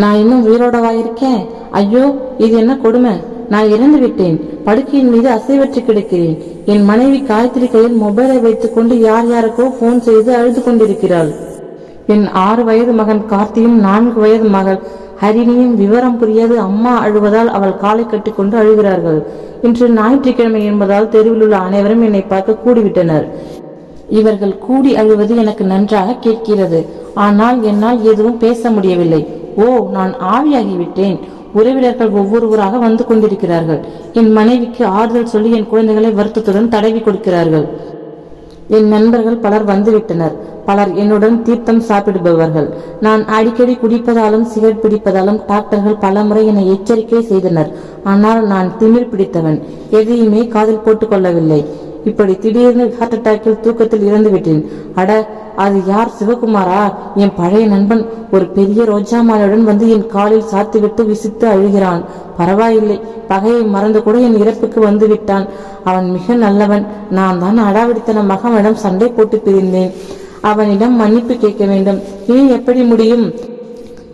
நான் இன்னும் உயிரோடவா இருக்கேன் ஐயோ இது என்ன கொடுமை? நான் இறந்து விட்டேன். படுக்கையின் மீது அசைவற்று கிடக்கிறேன். என் மனைவி காயத்ரி கையில் மொபைலை வைத்துக்கொண்டு யார் யாருக்கோ போன் செய்து அழுது கொண்டிருக்கிறாள். என் ஆறு வயது மகன் கார்த்தியும் நான்கு வயது மகள் ஹரிணியும் விவரம் புரியாது. அம்மா அழுவதால் அவள் காலை கட்டிக்கொண்டு அழுகிறார்கள். இன்று ஞாயிற்றுக்கிழமை என்பதால் தெருவில் உள்ள அனைவரும் என்னை பார்க்க கூடிவிட்டனர். இவர்கள் கூடி அழுவது எனக்கு நன்றாக கேட்கிறது. ஆனால் என்னால் எதுவும் பேச முடியவில்லை. ஓ நான் ஆவியாகிவிட்டேன். உறவினர்கள் ஒவ்வொருவராக வந்து கொண்டிருக்கிறார்கள். என் மனைவிக்கு ஆறுதல் சொல்லி என் குழந்தைகளை வருத்தத்துடன் தடவி கொடுக்கிறார்கள். என் நண்பர்கள் பலர் வந்துவிட்டனர். பலர் என்னுடன் தீர்த்தம் சாப்பிடுபவர்கள். நான் அடிக்கடி குடிப்பதாலும் சிகரெட் பிடிப்பதாலும் டாக்டர்கள் பலமுறை என்னை எச்சரிக்கை செய்தனர். ஆனால் நான் திமிர் பிடித்தவன். எதையுமே காதில் போட்டுக்கொள்ளவில்லை. இப்படி திடீர்னு ஹார்ட் அட்டாக்கில் தூக்கத்தில் இறந்துவிட்டேன். அட அது யார் சிவகுமாரா? என் பழைய நண்பன் ஒரு பெரிய ரோஜா மாலையுடன் வந்து என் காலில் சாத்திவிட்டு விசித்து அழுகிறான். பரவாயில்லை பகையை மறந்து கூட என் இறப்புக்கு வந்து விட்டான். அவன் மிக நல்லவன். நான் தான் அடாவடித்தனமாக அவனிடம் சண்டை போட்டு பிரிந்தேன். அவனிடம் மன்னிப்பு கேட்க வேண்டும். இனி எப்படி முடியும்?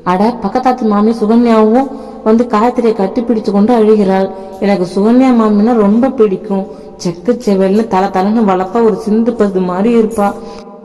அட பக்கத்தாத்து மாமி சுகன்யாவும் வந்து காயத்திரியை கட்டி கொண்டு அழுகிறாள். எனக்கு சுகன்யா மாமின்னா ரொம்ப பிடிக்கும். செக்கு செவல்னு தலை தலைன்னு வளர்ப்பா ஒரு சிந்து பது மாதிரி இருப்பா.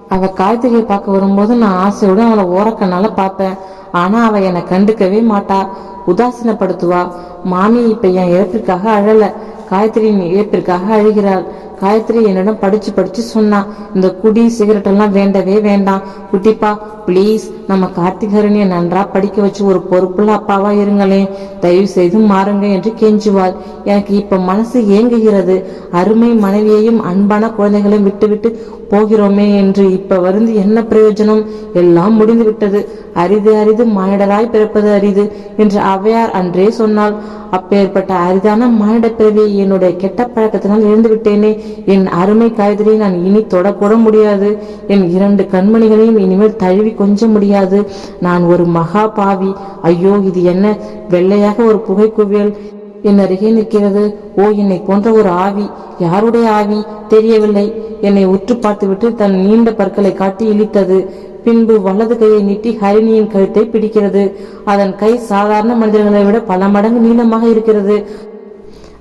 அவ காயத்திரியை பார்க்க வரும்போது நான் ஆசையோட அவளை ஓரக்கண்ணால பார்ப்பேன். ஆனா அவ என்னை கண்டுக்கவே மாட்டா. உதாசீனப்படுத்துவா. மாமி இப்ப என் இறப்பிற்காக அழல. காயத்ரியின் இழப்பிற்காக அழுகிறாள். காயத்ரி என்னிடம் படிச்சு படிச்சு சொன்னா இந்த குடி சிகரெட் எல்லாம் வேண்டவே வேண்டாம். குட்டிப்பா ப்ளீஸ் நம்ம கார்த்திகரணியை நன்றா படிக்க வச்சு ஒரு பொறுப்புள்ள அப்பாவா இருங்களேன். தயவு செய்து மாறுங்க என்று கெஞ்சுவாள். எனக்கு இப்ப மனசு ஏங்குகிறது. அருமை மனைவியையும் அன்பான குழந்தைகளையும் விட்டுவிட்டு போகிறோமே என்று இப்ப வருந்து என்ன பிரயோஜனம்? எல்லாம் முடிந்து விட்டது அரிது அரிது மானிடராய் பிறப்பது அரிது என்று அவையார் அன்றே சொன்னாள். அப்பேற்பட்ட அரிதான மானிட பிறவியை என்னுடைய கெட்ட பழக்கத்தினால் இழந்து விட்டேனே என் அருமை காய்கறியை நான் இனி தொடக்கூட முடியாது. என் இரண்டு கண்மணிகளையும் இனிமேல் தழுவி கொஞ்ச முடியாது. நான் ஒரு மகா பாவி. ஐயோ இது என்ன? வெள்ளையாக ஒரு புகை குவியல் என் அருகே நிற்கிறது. ஓ என்னை போன்ற ஒரு ஆவி. யாருடைய ஆவி? தெரியவில்லை. என்னை உற்று பார்த்துவிட்டு தன் நீண்ட பற்களை காட்டி இழித்தது. பின்பு வலது கையை நீட்டி ஹரிணியின் கழுத்தை பிடிக்கிறது. அதன் கை சாதாரண மனிதர்களை விட பல மடங்கு நீளமாக இருக்கிறது.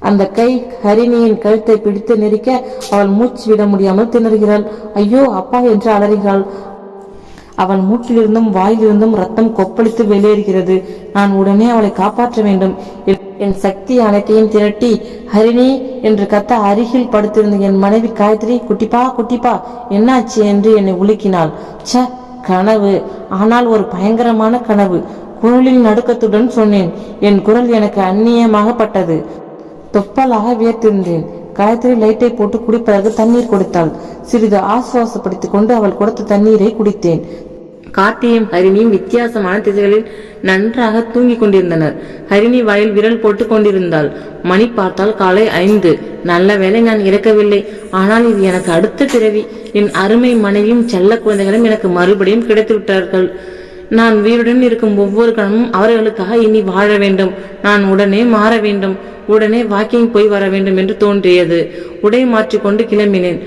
அந்த கை ஹரிணியின் கழுத்தை பிடித்து நெரிக்க அவள் மூச்சு விட முடியாமல் திணறுகிறாள். ஐயோ அப்பா என்று அலறுகிறாள் அவள் மூக்கிலிருந்தும் வாயிலிருந்தும் ரத்தம் கொப்பளித்து வெளியேறுகிறது. நான் உடனே அவளை காப்பாற்ற வேண்டும். என்- என் சக்தி அனைத்தையும் திரட்டி ஹரிணி என்று கத்த அருகில் படுத்திருந்த என் மனைவி காயத்ரி குட்டிப்பா குட்டிப்பா என்னாச்சு? என்று என்னை உலுக்கினாள். ச்ச கனவு. ஆனால் ஒரு பயங்கரமான கனவு. குரலின் நடுக்கத்துடன் சொன்னேன். என் குரல் எனக்கு அந்நியமாகப்பட்டது. தொப்பலாக வியர்த்திருந்தேன். காயத்ரி லைட்டை போட்டு குடிப்பதற்கு தண்ணீர் கொடுத்தாள். சிறிது ஆசுவாசப்படுத்திக் கொண்டு அவள் கொடுத்த தண்ணீரை குடித்தேன். கார்த்தியும் ஹரிணியும் வித்தியாசமான திசைகளில் நன்றாக தூங்கிக் கொண்டிருந்தனர். ஹரிணி வாயில் விரல் போட்டுக் கொண்டிருந்தாள். மணி பார்த்தால் காலை ஐந்து. நல்ல வேளை நான் இறக்கவில்லை. ஆனால் இது எனக்கு அடுத்த பிறவி. என் அருமை மனைவியும் செல்ல குழந்தைகளும் எனக்கு மறுபடியும் கிடைத்து விட்டார்கள் நான் உயிருடன் இருக்கும் ஒவ்வொரு கணமும் அவர்களுக்காக இனி வாழ வேண்டும். நான் உடனே மாற வேண்டும். உடனே வாக்கிங் போய் வர வேண்டும் என்று தோன்றியது. உடை மாற்றிக்கொண்டு கிளம்பினேன்.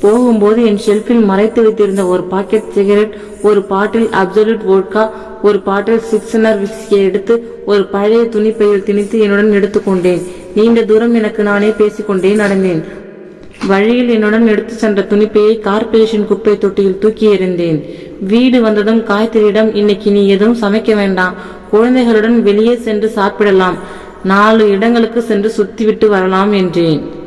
போகும்போது என் ஷெல்ஃபில் மறைத்து வைத்திருந்த ஒரு பாக்கெட் சிகரெட் ஒரு பாட்டில் அப்சல்யூட் வோட்கா ஒரு பாட்டில் சிக்ஸனர் விஸ்கியை எடுத்து ஒரு பழைய துணிப்பையில் திணித்து என்னுடன் எடுத்துக்கொண்டேன் நீண்ட தூரம் எனக்கு நானே பேசிக்கொண்டே நடந்தேன். வழியில் என்னுடன் எடுத்து சென்ற துணிப்பையை கார்ப்பரேஷன் குப்பை தொட்டியில் தூக்கி எறிந்தேன். வீடு வந்ததும் காய்கறியிடம் இன்னைக்கு நீ எதுவும் சமைக்க வேண்டாம். குழந்தைகளுடன் வெளியே சென்று சாப்பிடலாம். நாலு இடங்களுக்கு சென்று சுத்திவிட்டு வரலாம் என்றேன்.